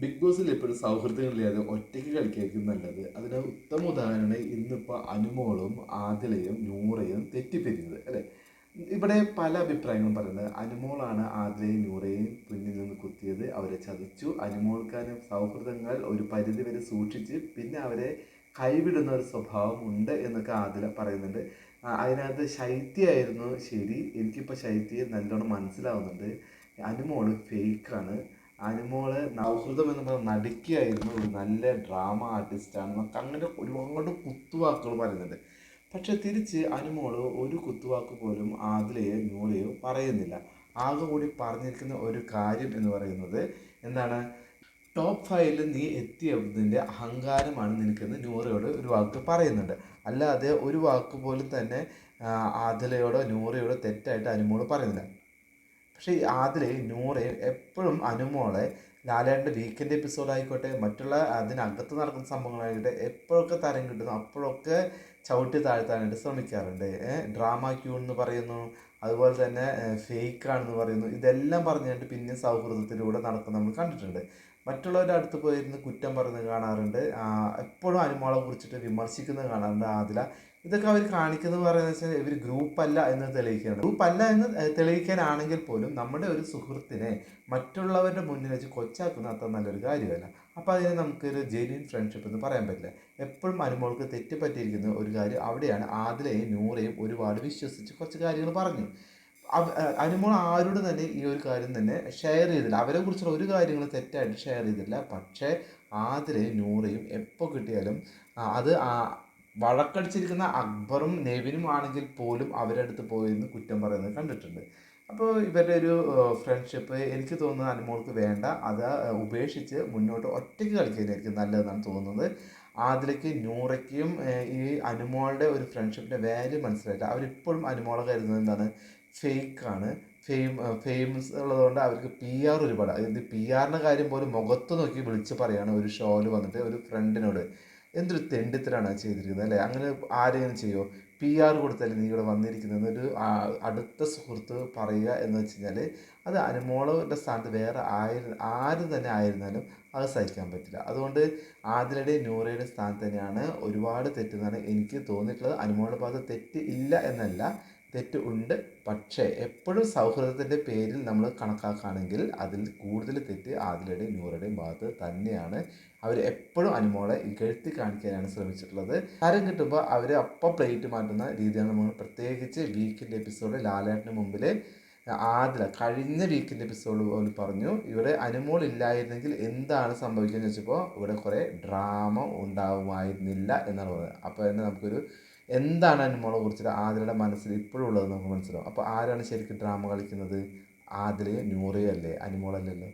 Big ബോസിൽ എപ്പോഴും സൗഹൃദങ്ങളില്ലാതെ ഒറ്റയ്ക്ക് കളിക്കായിരിക്കും നല്ലത്. അതിന് ഉത്തമ ഉദാഹരണം ഇന്നിപ്പോൾ അനുമോളും ആദിലയും നൂറയും തെറ്റിപ്പിരിഞ്ഞത് അല്ലേ? ഇവിടെ പല അഭിപ്രായങ്ങളും പറയുന്നത് അനുമോളാണ് ആദിലയും നൂറയും പിന്നിൽ നിന്ന് കുത്തിയത്. അവരെ ചതിച്ചു. അനുമോൾക്കാരും സൗഹൃദങ്ങൾ ഒരു പരിധി വരെ സൂക്ഷിച്ച് പിന്നെ അവരെ കൈവിടുന്ന ഒരു സ്വഭാവം ഉണ്ട് എന്നൊക്കെ ആദില പറയുന്നുണ്ട്. അതിനകത്ത് ശൈത്യമായിരുന്നു ശരി. എനിക്കിപ്പോൾ ശൈത്യം നല്ലോണം മനസ്സിലാവുന്നുണ്ട്. അനുമോൾ ഫേക്കാണ് അനുമോൾ നൗഹൃദം എന്ന് പറഞ്ഞ നടിക്കുകയായിരുന്നു ഒരു നല്ല ഡ്രാമ ആർട്ടിസ്റ്റാണ് എന്നൊക്കെ അങ്ങനെ ഒരുപാട് കുത്തുവാക്കുകൾ പറയുന്നുണ്ട്. പക്ഷെ തിരിച്ച് അനുമോൾ ഒരു കുത്തുവാക്ക് പോലും ആദിലയോ നൂലയോ പറയുന്നില്ല. ആകെ കൂടി പറഞ്ഞിരിക്കുന്ന ഒരു കാര്യം എന്ന് പറയുന്നത് എന്താണ്? ടോപ്പ് ഫൈവിൽ നീ എത്തിയതിന്റെ അഹങ്കാരമാണ് നിനക്കെന്ന് നൂറയോട് ഒരു വാക്ക് പറയുന്നുണ്ട്. അല്ലാതെ ഒരു വാക്ക് പോലും തന്നെ ആദിലയോടോ നൂറയോടോ തെറ്റായിട്ട് അനുമോൾ പറയുന്നില്ല. പക്ഷേ ഈ ആദിലയും എപ്പോഴും അനുമോളെ ലാലേട്ടന്റെ വീക്കെൻഡ് എപ്പിസോഡ് ആയിക്കോട്ടെ മറ്റുള്ള അതിനകത്ത് നടക്കുന്ന സംഭവങ്ങളായിക്കോട്ടെ എപ്പോഴൊക്കെ തരം കിട്ടുന്നു അപ്പോഴൊക്കെ ചവിട്ടി താഴ്ത്താനായിട്ട് ശ്രമിക്കാറുണ്ട്. ഡ്രാമ ക്യൂ എന്ന് പറയുന്നു അതുപോലെ തന്നെ ഫേക്ക് ഫേക്കാണെന്ന് പറയുന്നു ഇതെല്ലാം പറഞ്ഞുകൊണ്ട് പിന്നെ സൗഹൃദത്തിലൂടെ നടക്കുന്ന നമ്മൾ കണ്ടിട്ടുണ്ട്. മറ്റുള്ളവരുടെ അടുത്ത് പോയിരുന്ന് കുറ്റം പറഞ്ഞ് കാണാറുണ്ട്. എപ്പോഴും അനുമോളെ കുറിച്ചിട്ട് വിമർശിക്കുന്നത് കാണാറുണ്ട് ആദില. ഇതൊക്കെ അവർ കാണിക്കുന്നത് പറയുന്നത് വെച്ചാൽ ഇവർ ഗ്രൂപ്പ് അല്ല എന്ന് തെളിയിക്കുകയാണ്. ഗ്രൂപ്പ് അല്ല എന്ന് തെളിയിക്കാനാണെങ്കിൽ പോലും നമ്മുടെ ഒരു സുഹൃത്തിനെ മറ്റുള്ളവരുടെ മുന്നിൽ വെച്ച് കൊച്ചാക്കുന്ന അത്ര നല്ലൊരു കാര്യമല്ല. അപ്പോൾ അതിനെ നമുക്കൊരു ജെന്യൂൻ ഫ്രണ്ട്ഷിപ്പ് എന്ന് പറയാൻ പറ്റില്ല. എപ്പോഴും അനുമോൾക്ക് തെറ്റുപറ്റിയിരിക്കുന്ന ഒരു കാര്യം അവിടെയാണ് ആദിലയും നൂറയും ഒരുപാട് വിശ്വസിച്ച് കുറച്ച് കാര്യങ്ങൾ പറഞ്ഞു. അനുമോൾ ആരോട് തന്നെ ഈ ഒരു കാര്യം തന്നെ ഷെയർ ചെയ്തില്ല. അവരെ കുറിച്ചുള്ള ഒരു കാര്യങ്ങൾ തെറ്റായിട്ട് ഷെയർ ചെയ്തില്ല. പക്ഷേ ആതിരയും നൂറയും എപ്പോൾ കിട്ടിയാലും അത് വഴക്കടിച്ചിരിക്കുന്ന അക്ബറും നെവിനും ആണെങ്കിൽ പോലും അവരുടെ അടുത്ത് പോയെന്ന് കുറ്റം പറയുന്നത് കണ്ടിട്ടുണ്ട്. അപ്പോൾ ഇവരുടെ ഒരു ഫ്രണ്ട്ഷിപ്പ് എനിക്ക് തോന്നുന്നത് അനുമോൾക്ക് വേണ്ട. അത് ഉപേക്ഷിച്ച് മുന്നോട്ട് ഒറ്റയ്ക്ക് കളിക്കുന്നതായിരിക്കും നല്ലതെന്നാണ് തോന്നുന്നത്. ആദിലയ്ക്ക് നൂറയ്ക്കും ഈ അനുമോളുടെ ഒരു ഫ്രണ്ട്ഷിപ്പിന്റെ വാല്യൂ മനസ്സിലായില്ല. അവരിപ്പോഴും അനുമോളെ കരുതുന്നത് എന്താണ്? ഫേക്കാണ് ഫെയിം ഫേമസ് ഉള്ളതുകൊണ്ട് അവർക്ക് പി ആർ ഒരുപാട്. അതായത് പി ആറിന്റെ കാര്യം പോലും മുഖത്ത് നോക്കി വിളിച്ച് പറയുകയാണ് ഒരു ഷോയിൽ വന്നിട്ട് ഒരു ഫ്രണ്ടിനോട് എന്തൊരു തെണ്ടിത്തരാണ് ചെയ്തിരിക്കുന്നത് അല്ലേ? അങ്ങനെ ആരെങ്കിലും ചെയ്യോ? പി ആർ കൊടുത്തല്ലേ നീ ഇവിടെ വന്നിരിക്കുന്നത് ഒരു അടുത്ത സുഹൃത്ത് പറയുക എന്ന് വെച്ച് കഴിഞ്ഞാൽ അത് അനുമോളുടെ സ്ഥാനത്ത് വേറെ ആയി ആര് തന്നെ ആയിരുന്നാലും അത് സഹിക്കാൻ പറ്റില്ല. അതുകൊണ്ട് ആദിലയുടെ നൂറയുടെ സ്ഥാനത്ത് തന്നെയാണ് ഒരുപാട് തെറ്റെന്നാണ് എനിക്ക് തോന്നിയിട്ടുള്ളത് അനുമോളുടെ ഭാഗത്ത് തെറ്റ് ഇല്ല എന്നല്ല. തെറ്റ് ഉണ്ട്. പക്ഷേ എപ്പോഴും സൗഹൃദത്തിന്റെ പേരിൽ നമ്മൾ കണക്കാക്കുകയാണെങ്കിൽ അതിൽ കൂടുതൽ തെറ്റ് ആദിലയുടെയും നൂറുടെയും ഭാഗത്ത് തന്നെയാണ്. അവർ എപ്പോഴും അനുമോളെ ഇകഴ്ത്തി കാണിക്കാനാണ് ശ്രമിച്ചിട്ടുള്ളത്. കാര്യം കിട്ടുമ്പോൾ അവർ അപ്പം പ്ലേറ്റ് മാറ്റുന്ന രീതിയാണ് നമ്മൾ പ്രത്യേകിച്ച് വീക്കിന്റെ എപ്പിസോഡ് ലാലേട്ടന് മുമ്പിൽ ആദില കഴിഞ്ഞ വീക്കിന്റെ എപ്പിസോഡ് പോലും പറഞ്ഞു ഇവിടെ അനുമോൾ ഇല്ലായിരുന്നെങ്കിൽ എന്താണ് സംഭവിക്കുകയെന്ന് വെച്ചപ്പോൾ ഇവിടെ കുറേ ഡ്രാമ ഉണ്ടാവുമായിരുന്നില്ല എന്നാണ് അപ്പോൾ തന്നെ നമുക്കൊരു എന്താണ് അനുമോളെ കുറിച്ചിട്ട് ആദിലയുടെ മനസ്സിൽ ഇപ്പോഴും ഉള്ളത് നമുക്ക് മനസ്സിലാവും. അപ്പോൾ ആരാണ് ശരിക്കും ഡ്രാമ കളിക്കുന്നത്? ആദിലയും നൂറയും അല്ലേ? അനുമോളല്ലല്ലോ